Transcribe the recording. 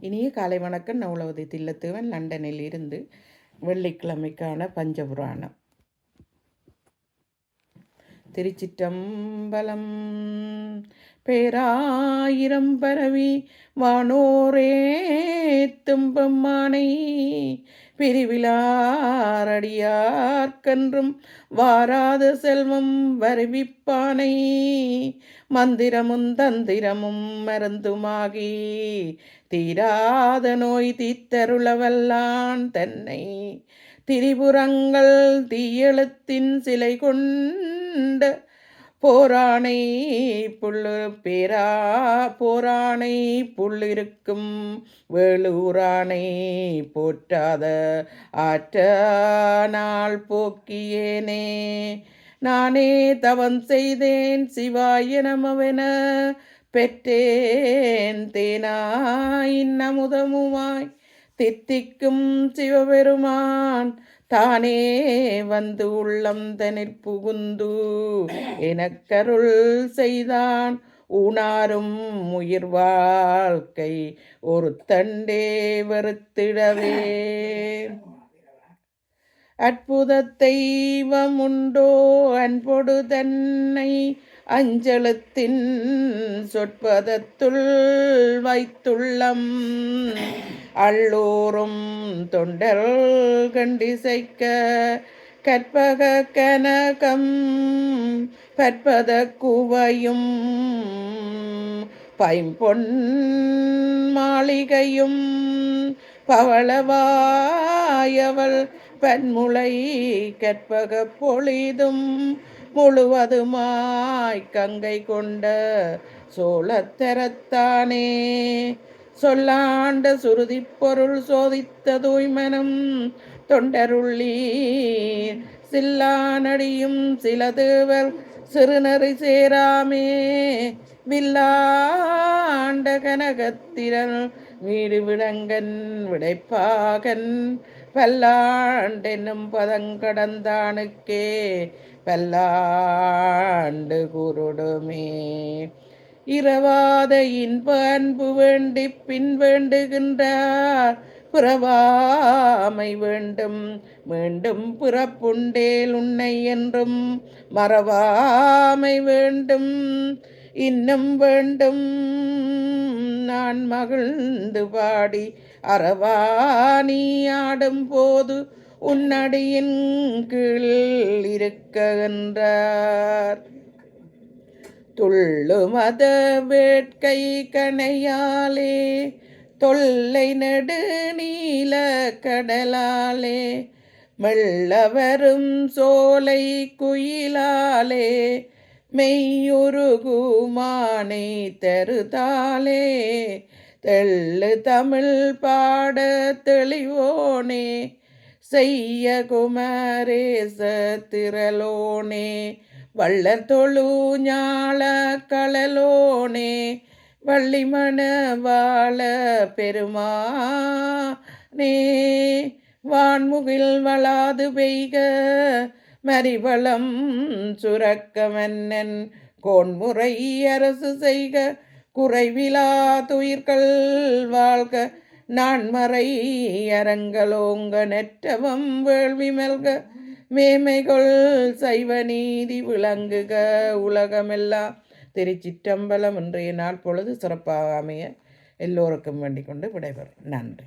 இனிய காலை வணக்கம். நவுலவதி தில்லத்துவன் லண்டனில் இருந்து வெள்ளிக்கிழமைக்கான பஞ்சபுராணம். திருச்சிற்றம்பலம் பேராயிரம் பரவி வானோரே தும்பம்மானை பிரிவிலாரடியார்க்கன்றும் வாராத செல்வம் வருவிப்பானை. மந்திரமும் தந்திரமும் மருந்துமாகி தீராத நோய் தீத்தருளவல்லான் தன்னை. திரிபுரங்கள் தீயெழுத்தின் சிலை கொண்ட போராணை புல்லு பேரா போராணை புள்ளிருக்கும் வேளூரானை போற்றாத ஆற்றானால் போக்கியேனே. நானே தவம் செய்தேன் சிவாய நமவென பெற்றேன் தேனாய் அமுதமுமாய் தித்திக்கும் சிவபெருமான் தானே வந்து உள்ளம் தனிற் புகுந்து எனக்கருள் செய்தான். உணாரும் உயிர் வாழ்க்கை ஒரு தண்டே வருத்திடவே அற்புத தெய்வம் உண்டோ அன்பொடு தன்னை அஞ்சலத்தின் சொற்பதத்துள் வைத்துள்ளம். அள்ளோரும் தொண்டல் கண்டிசைக்க கற்பக கனகம் பற்பத குவையும் பைம்பொன் மாளிகையும் பவளவாயவள் பன்முளை கற்பக பொழிதும் முழுவதுமாய் கங்கை கொண்ட சோழத்தரத்தானே. சொல்லாண்ட சுருதி பொருள் சோதித்த தூய்மனம் தொண்டருள்ளி சில்லானடியும் சில தேவர் சிறுநறை சேராமே. வில்லாண்ட கனகத்திரன் வீடு விடங்கன் விடைப்பாகன். பல்லாண்டென்னும் பதங்கடந்தானுக்கே பல்லாண்டு குருடுமே இரவாத இன்ப அன்பு வேண்டி பின் வேண்டுகின்றார். பிறவாமை வேண்டும் மீண்டும் பிறப்புண்டேல் உன்னை என்றும் மறவாமை வேண்டும். இன்னும் வேண்டும் நான் மகிழ்ந்து பாடி அறவாணி ஆடும் போது உன்னடியின் கீழ் இருக்க என்றார். துள்ளு மத வேட்கை கணையாலே தொல்லை நடு நீல கடலாலே மெல்ல வரும் சோலை குயிலாலே மெய்யுருகுமானை தருதாலே தெள்ளு தமிழ் பாட தெளிவோனே செய்ய குமரேச திரளோனே வள்ளர் தொழு ஞாழ வள்ளிமண வாழ பெருமானே. வான்முகில் வளாது பெய்க மறிவளம் சுரக்கமன்னன் கோன்முறை அரசு செய்க குறைவிலா துயிர்கள் வாழ்க. நான்மறை அரங்கலோங்க நெற்றவம் வேள்வி மல்க மேமைகொள் சைவ நீதி விளங்குக உலகமெல்லாம். திருச்சிற்றம்பலம் இன்றைய நாள் பொழுது சிறப்பாக அமைய எல்லோருக்கும் வேண்டிக் கொண்டு விடைபெறும். நன்றி.